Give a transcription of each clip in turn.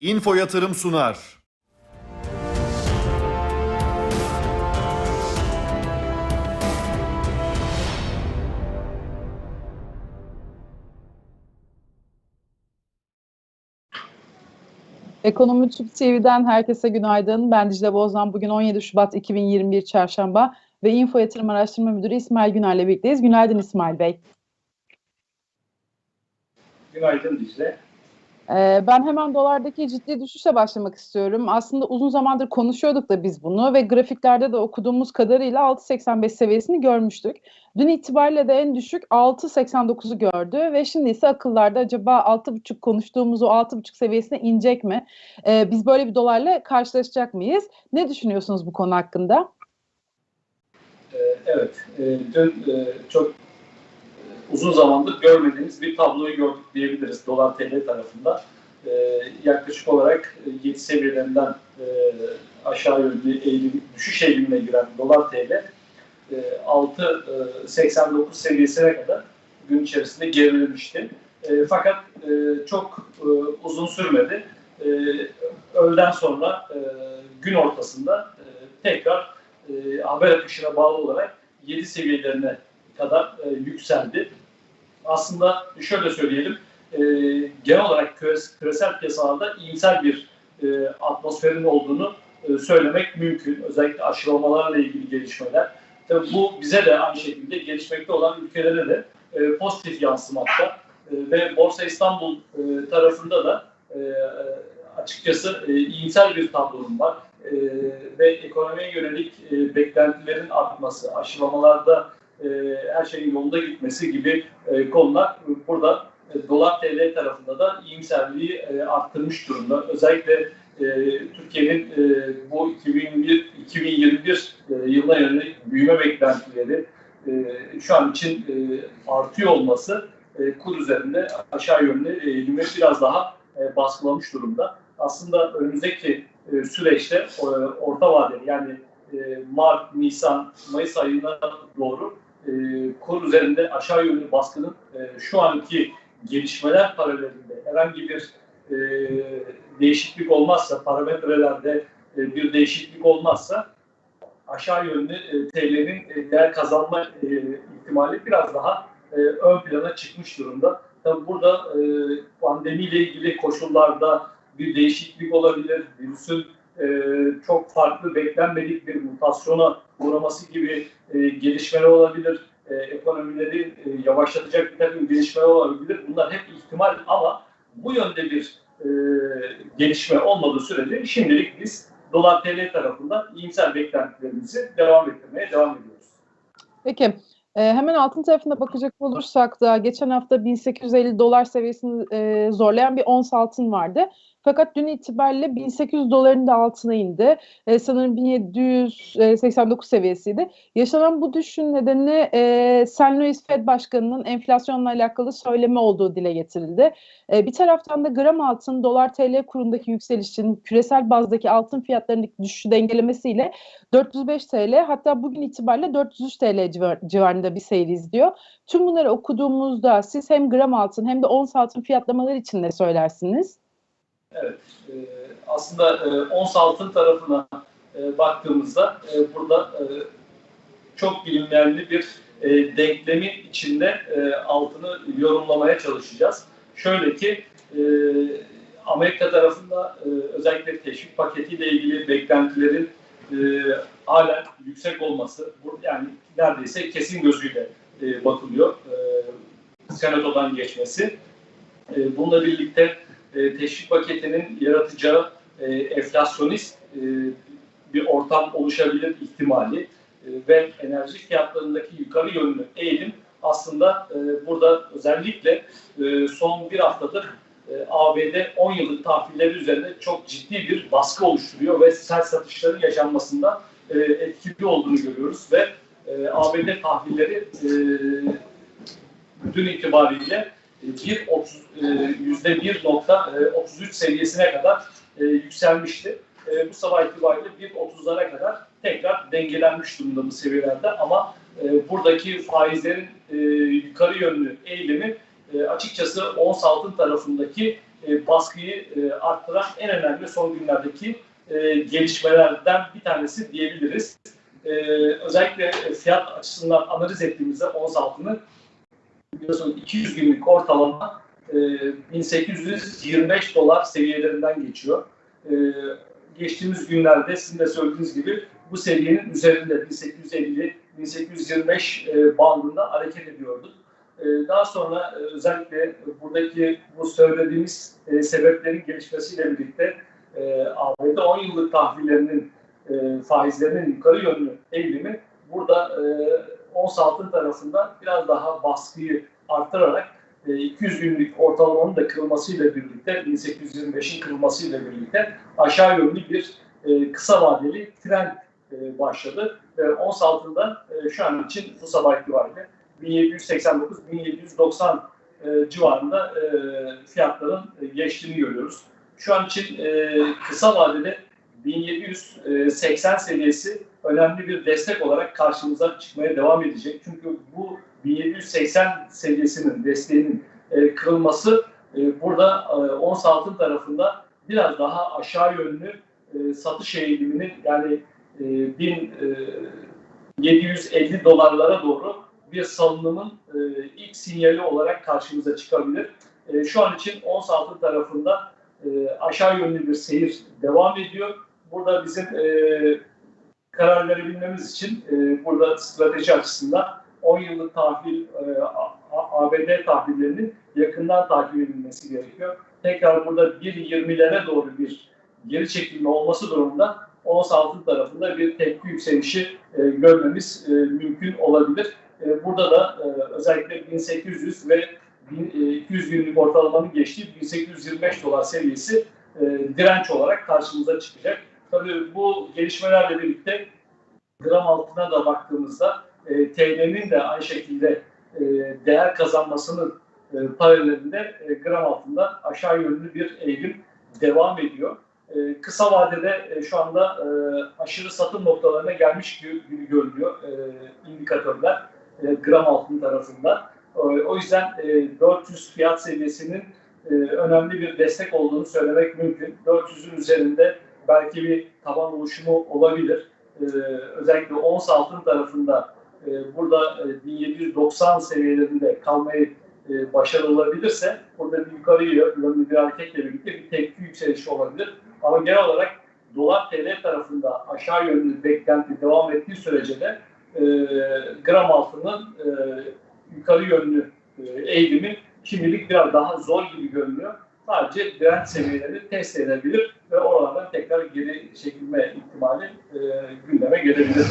Info Yatırım sunar. Ekonomi Türk TV'den herkese günaydın. Ben Dicle Bozdan. Bugün 17 Şubat 2021 Çarşamba ve Info Yatırım Araştırma Müdürü İsmail Güner'le birlikteyiz. Günaydın İsmail Bey. Günaydın Dicle. Ee, ben hemen dolardaki ciddi düşüşe başlamak istiyorum. Aslında uzun zamandır konuşuyorduk da biz bunu ve grafiklerde de okuduğumuz kadarıyla 6.85 seviyesini görmüştük. Dün itibariyle de en düşük 6.89'u gördü ve şimdi ise akıllarda acaba 6.5 konuştuğumuz o 6.5 seviyesine inecek mi? Ee, biz böyle bir dolarla karşılaşacak mıyız? Ne düşünüyorsunuz bu konu hakkında? Ee, evet, dün e, çok uzun zamandır görmediğimiz bir tabloyu gördük diyebiliriz dolar TL tarafında. E, yaklaşık olarak e, 7 seviyelerinden e, aşağı yönlü eğilim, düşüş eğilimine giren dolar TL e, 6.89 seviyesine kadar gün içerisinde gerilemişti. E, fakat e, çok e, uzun sürmedi. E, öğleden sonra e, gün ortasında e, tekrar e, haber akışına bağlı olarak 7 seviyelerine kadar e, yükseldi. Aslında şöyle söyleyelim, e, genel olarak küres, küresel piyasalarda iyimser bir e, atmosferin olduğunu e, söylemek mümkün. Özellikle aşılamalarla ilgili gelişmeler. Tabii bu bize de aynı şekilde gelişmekte olan ülkelere de e, pozitif yansımakta. E, ve Borsa İstanbul e, tarafında da e, açıkçası e, iyimser bir tablonun var e, ve ekonomiye yönelik e, beklentilerin artması, aşılamalarda her şeyin yolunda gitmesi gibi e, konular burada e, dolar TL tarafında da iyimserliği e, arttırmış durumda. Özellikle e, Türkiye'nin e, bu 2021 2021 e, yılına yönelik büyüme beklentileri e, şu an için e, artıyor olması e, kur üzerinde aşağı yönlü eğilimi biraz daha e, baskılamış durumda. Aslında önümüzdeki e, süreçte e, orta vadeli yani e, Mart, Nisan, Mayıs ayına doğru e, kur üzerinde aşağı yönlü baskının e, şu anki gelişmeler paralelinde herhangi bir e, değişiklik olmazsa, parametrelerde e, bir değişiklik olmazsa aşağı yönlü e, TL'nin e, değer kazanma e, ihtimali biraz daha e, ön plana çıkmış durumda. Tabii burada e, pandemiyle ilgili koşullarda bir değişiklik olabilir, virüsün e, çok farklı beklenmedik bir mutasyona uğraması gibi e, gelişmeler olabilir. E, ekonomileri e, yavaşlatacak bir takım gelişmeler olabilir. Bunlar hep ihtimal ama bu yönde bir e, gelişme olmadığı sürece şimdilik biz dolar TL tarafında iyimser beklentilerimizi devam ettirmeye devam ediyoruz. Peki e, hemen altın tarafına bakacak olursak da geçen hafta 1850 dolar seviyesini e, zorlayan bir ons altın vardı. Fakat dün itibariyle 1800 doların da altına indi. E, sanırım 1789 seviyesiydi. Yaşanan bu düşüşün nedeni e, St. Louis Fed Başkanı'nın enflasyonla alakalı söylemi olduğu dile getirildi. E, bir taraftan da gram altın dolar TL kurundaki yükselişin küresel bazdaki altın fiyatlarındaki düşüşü dengelemesiyle 405 TL hatta bugün itibariyle 403 TL civar, civarında bir seyir izliyor. Tüm bunları okuduğumuzda siz hem gram altın hem de ons altın fiyatlamaları için ne söylersiniz? Evet, e, aslında e, ons altın tarafına e, baktığımızda e, burada e, çok bilinmeyenli bir e, denklemin içinde e, altını yorumlamaya çalışacağız. Şöyle ki e, Amerika tarafında e, özellikle teşvik paketiyle ilgili beklentilerin e, halen yüksek olması, yani neredeyse kesin gözüyle e, bakılıyor. E, senatodan geçmesi. E, bununla birlikte e, teşvik paketinin yaratacağı e, enflasyonist e, bir ortam oluşabilir ihtimali ve enerji fiyatlarındaki yukarı yönlü eğilim aslında burada özellikle son bir haftadır ABD 10 yıllık tahvilleri üzerinde çok ciddi bir baskı oluşturuyor ve sert satışların yaşanmasında etkili olduğunu görüyoruz ve ABD tahvilleri e, dün itibariyle bir yüzde 1.33 seviyesine kadar e, yükselmişti. E, bu sabah itibariyle 1.30'lara kadar tekrar dengelenmiş durumda bu seviyelerde ama e, buradaki faizlerin yukarı yönlü eğilimi açıkçası ons altın tarafındaki e, baskıyı e, arttıran en önemli son günlerdeki e, gelişmelerden bir tanesi diyebiliriz. E, özellikle fiyat açısından analiz ettiğimizde ons altını biliyorsunuz 200 günlük ortalama e, 1825 dolar seviyelerinden geçiyor. E, geçtiğimiz günlerde sizin de söylediğiniz gibi bu seviyenin üzerinde 1850-1825 e, bandında hareket ediyorduk. E, daha sonra e, özellikle buradaki bu söylediğimiz e, sebeplerin gelişmesiyle birlikte e, ABD 10 yıllık tahvillerinin e, faizlerinin yukarı yönlü eğilimi burada e, ons altın tarafında biraz daha baskıyı artırarak e, 200 günlük ortalamanın da kırılmasıyla birlikte 1825'in kırılmasıyla birlikte aşağı yönlü bir e, kısa vadeli trend e, başladı. Ons altında e, şu an için bu sabah itibariyle 1789-1790 e, civarında e, fiyatların e, geçtiğini görüyoruz. Şu an için e, kısa vadede 1780 seviyesi önemli bir destek olarak karşımıza çıkmaya devam edecek. Çünkü bu 1780 seviyesinin desteğinin e, kırılması e, burada e, ons altın tarafında biraz daha aşağı yönlü e, satış eğiliminin yani e, 1750 dolarlara doğru bir salınımın e, ilk sinyali olarak karşımıza çıkabilir. E, şu an için ons altın tarafında e, aşağı yönlü bir seyir devam ediyor. Burada bizim e, karar verebilmemiz için e, burada strateji açısından 10 yıllık tahvil, e, ABD tahvillerinin yakından takip edilmesi gerekiyor. Tekrar burada 1.20'lere doğru bir geri çekilme olması durumunda ons altın tarafında bir tepki yükselişi e, görmemiz e, mümkün olabilir. E, burada da e, özellikle 1800 ve 1200 günlük ortalamanın geçtiği 1825 dolar seviyesi e, direnç olarak karşımıza çıkacak. Tabii bu gelişmelerle birlikte gram altına da baktığımızda e, TL'nin de aynı şekilde e, değer kazanmasının e, paralelinde e, gram altında aşağı yönlü bir eğilim devam ediyor. E, kısa vadede e, şu anda e, aşırı satım noktalarına gelmiş gibi, gibi görünüyor e, indikatörler e, gram altın tarafında. E, o yüzden e, 400 fiyat seviyesinin e, önemli bir destek olduğunu söylemek mümkün. 400'ün üzerinde belki bir taban oluşumu olabilir. E, özellikle ons altın tarafında e, burada e, 1790 seviyelerinde kalmayı e, başarılı olabilirse burada bir yukarıya yönlü bir hareketle birlikte bir tepki yükselişi olabilir. Ama genel olarak dolar TL tarafında aşağı yönlü beklenti devam ettiği sürece de e, gram altının e, yukarı yönlü e, eğilimi şimdilik biraz daha zor gibi görünüyor. Sadece direnç seviyeleri test edilebilir ve oralardan tekrar geri çekilme ihtimali e, gündeme gelebilir.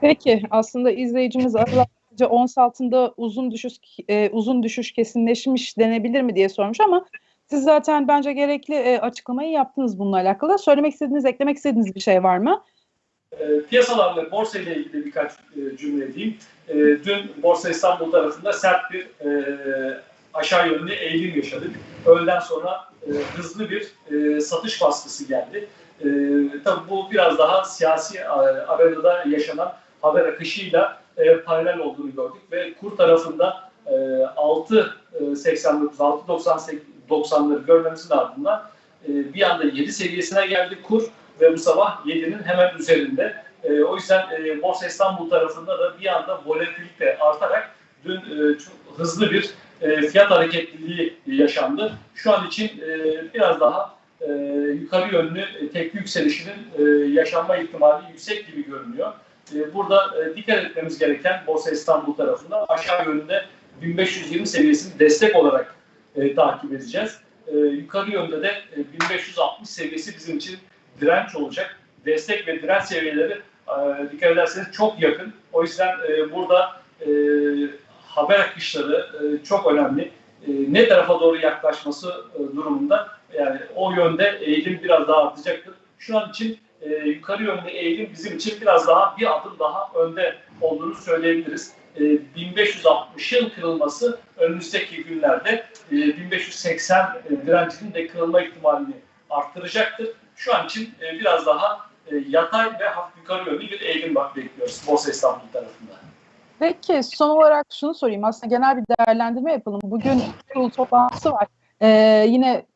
Peki aslında izleyicimiz aralarca ons altında uzun düşüş e, uzun düşüş kesinleşmiş denebilir mi diye sormuş ama siz zaten bence gerekli e, açıklamayı yaptınız bununla alakalı. Söylemek istediğiniz, eklemek istediğiniz bir şey var mı? E, piyasalarla borsa ile ilgili birkaç e, cümle edeyim. E, dün Borsa İstanbul tarafında sert bir e, aşağı yönlü eğilim yaşadık. Öğleden sonra e, hızlı bir e, satış baskısı geldi. E, tabii bu biraz daha siyasi e, arenada yaşanan haber akışıyla e, paralel olduğunu gördük ve kur tarafında e, 6.89, 6.90'ları görmemizin ardından e, bir anda 7 seviyesine geldi kur ve bu sabah 7'nin hemen üzerinde. E, o yüzden e, Borsa İstanbul tarafında da bir anda volatilite artarak dün e, çok hızlı bir e, fiyat hareketliliği yaşandı. Şu an için e, biraz daha e, yukarı yönlü tepki yükselişinin yaşanma ihtimali yüksek gibi görünüyor. Burada e, dikkat etmemiz gereken Borsa İstanbul tarafında aşağı yönde 1520 seviyesini destek olarak takip edeceğiz. Yukarı yönde de e, 1560 seviyesi bizim için direnç olacak. Destek ve direnç seviyeleri e, dikkat ederseniz çok yakın. O yüzden burada haber akışları e, çok önemli. E, ne tarafa doğru yaklaşması e, durumunda yani o yönde eğilim biraz daha artacaktır. Şu an için yukarı yönlü eğilim bizim için biraz daha bir adım daha önde olduğunu söyleyebiliriz. E, 1560'ın kırılması önümüzdeki günlerde e, 1580 e, direncinin de kırılma ihtimalini arttıracaktır. Şu an için biraz daha yatay ve hafif yukarı yönlü bir eğilim bak bekliyoruz Borsa İstanbul tarafında. Peki son olarak şunu sorayım. Aslında genel bir değerlendirme yapalım. Bugün kurul toplantısı var. e, yine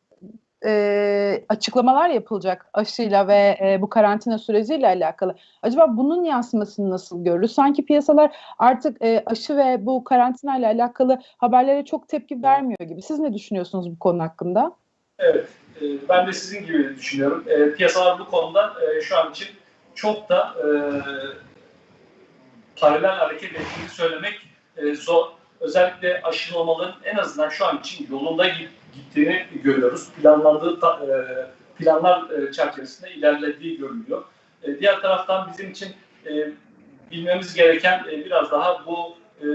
e, açıklamalar yapılacak aşıyla ve e, bu karantina süreciyle alakalı. Acaba bunun yansımasını nasıl görürüz? Sanki piyasalar artık e, aşı ve bu karantina ile alakalı haberlere çok tepki vermiyor gibi. Siz ne düşünüyorsunuz bu konu hakkında? Evet, e, ben de sizin gibi düşünüyorum. E, piyasalar bu konuda e, şu an için çok da e, paralel hareket ettiğini söylemek e, zor. Özellikle aşılamaların en azından şu an için yolunda git- gittiğini görüyoruz. Planlandığı ta- e, planlar e, çerçevesinde ilerlediği görülüyor. E, diğer taraftan bizim için e, bilmemiz gereken e, biraz daha bu e,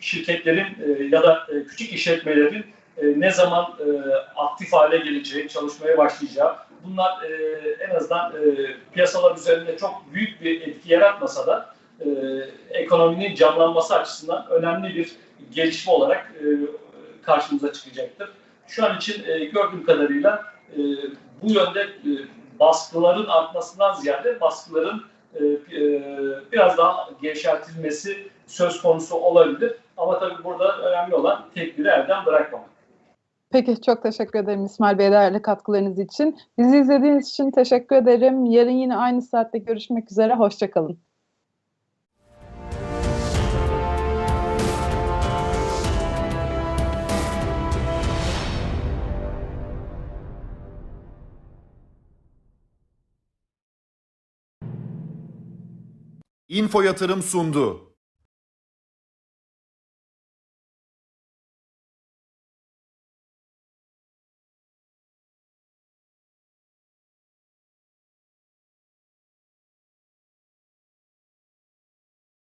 şirketlerin e, ya da e, küçük işletmelerin e, ne zaman e, aktif hale geleceği, çalışmaya başlayacağı. Bunlar e, en azından piyasalar üzerinde çok büyük bir etki yaratmasa da ekonominin canlanması açısından önemli bir gelişme olarak karşımıza çıkacaktır. Şu an için e, gördüğüm kadarıyla bu yönde baskıların artmasından ziyade baskıların biraz daha gevşertilmesi söz konusu olabilir. Ama tabii burada önemli olan tedbiri elden bırakmamak. Peki çok teşekkür ederim İsmail Bey değerli katkılarınız için. Bizi izlediğiniz için teşekkür ederim. Yarın yine aynı saatte görüşmek üzere. Hoşçakalın. Info Yatırım sundu.